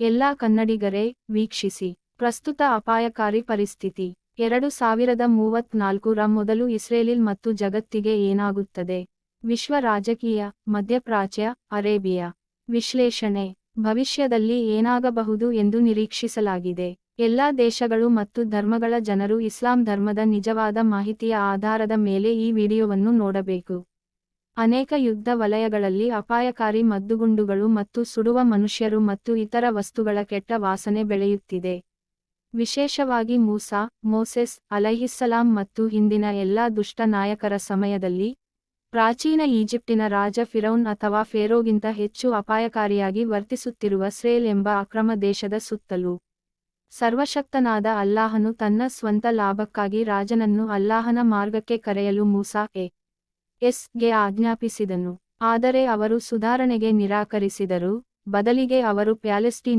ಎಲ್ಲಾ ಕನ್ನಡಿಗರೇ, ವೀಕ್ಷಿಸಿ. ಪ್ರಸ್ತುತ ಅಪಾಯಕಾರಿ ಪರಿಸ್ಥಿತಿ. ಎರಡು ಸಾವಿರದ ಮೂವತ್ನಾಲ್ಕು ರ ಮೊದಲು ಇಸ್ರೇಲಿಲ್ ಮತ್ತು ಜಗತ್ತಿಗೆ ಏನಾಗುತ್ತದೆ? ವಿಶ್ವ ರಾಜಕೀಯ, ಮಧ್ಯಪ್ರಾಚ್ಯ, ಅರೇಬಿಯಾ. ವಿಶ್ಲೇಷಣೆ. ಭವಿಷ್ಯದಲ್ಲಿ ಏನಾಗಬಹುದು ಎಂದು ನಿರೀಕ್ಷಿಸಲಾಗಿದೆ. ಎಲ್ಲಾ ದೇಶಗಳು ಮತ್ತು ಧರ್ಮಗಳ ಜನರು ಇಸ್ಲಾಂ ಧರ್ಮದ ನಿಜವಾದ ಮಾಹಿತಿಯ ಆಧಾರದ ಮೇಲೆ ಈ ವಿಡಿಯೋವನ್ನು ನೋಡಬೇಕು. ಅನೇಕ ಯುದ್ಧ ವಲಯಗಳಲ್ಲಿ ಅಪಾಯಕಾರಿ ಮದ್ದುಗುಂಡುಗಳು ಮತ್ತು ಸುಡುವ ಮನುಷ್ಯರು ಮತ್ತು ಇತರ ವಸ್ತುಗಳ ಕೆಟ್ಟ ವಾಸನೆ ಬೆಳೆಯುತ್ತಿದೆ. ವಿಶೇಷವಾಗಿ ಮೂಸಾ, ಮೋಸೆಸ್, ಅಲೈಹಿಸ್ಸಲಾಂ ಮತ್ತು ಹಿಂದಿನ ಎಲ್ಲಾ ದುಷ್ಟ ನಾಯಕರ ಸಮಯದಲ್ಲಿ, ಪ್ರಾಚೀನ ಈಜಿಪ್ಟಿನ ರಾಜ ಫಿರೌನ್ ಅಥವಾ ಫೇರೋಗಿಂತ ಹೆಚ್ಚು ಅಪಾಯಕಾರಿಯಾಗಿ ವರ್ತಿಸುತ್ತಿರುವ ಸ್ರೇಲ್ ಎಂಬ ಅಕ್ರಮ ದೇಶದ ಸುತ್ತಲೂ ಸರ್ವಶಕ್ತನಾದ ಅಲ್ಲಾಹನು ತನ್ನ ಸ್ವಂತ ಲಾಭಕ್ಕಾಗಿ ರಾಜನನ್ನು ಅಲ್ಲಾಹನ ಮಾರ್ಗಕ್ಕೆ ಕರೆಯಲು ಮೂಸಾ, ಎ. ಎಸ್ಗೆ ಆಜ್ಞಾಪಿಸಿದನು. ಆದರೆ ಅವರು ಸುಧಾರಣೆಗೆ ನಿರಾಕರಿಸಿದರು. ಬದಲಿಗೆ ಅವರು ಪ್ಯಾಲೆಸ್ಟೀನ್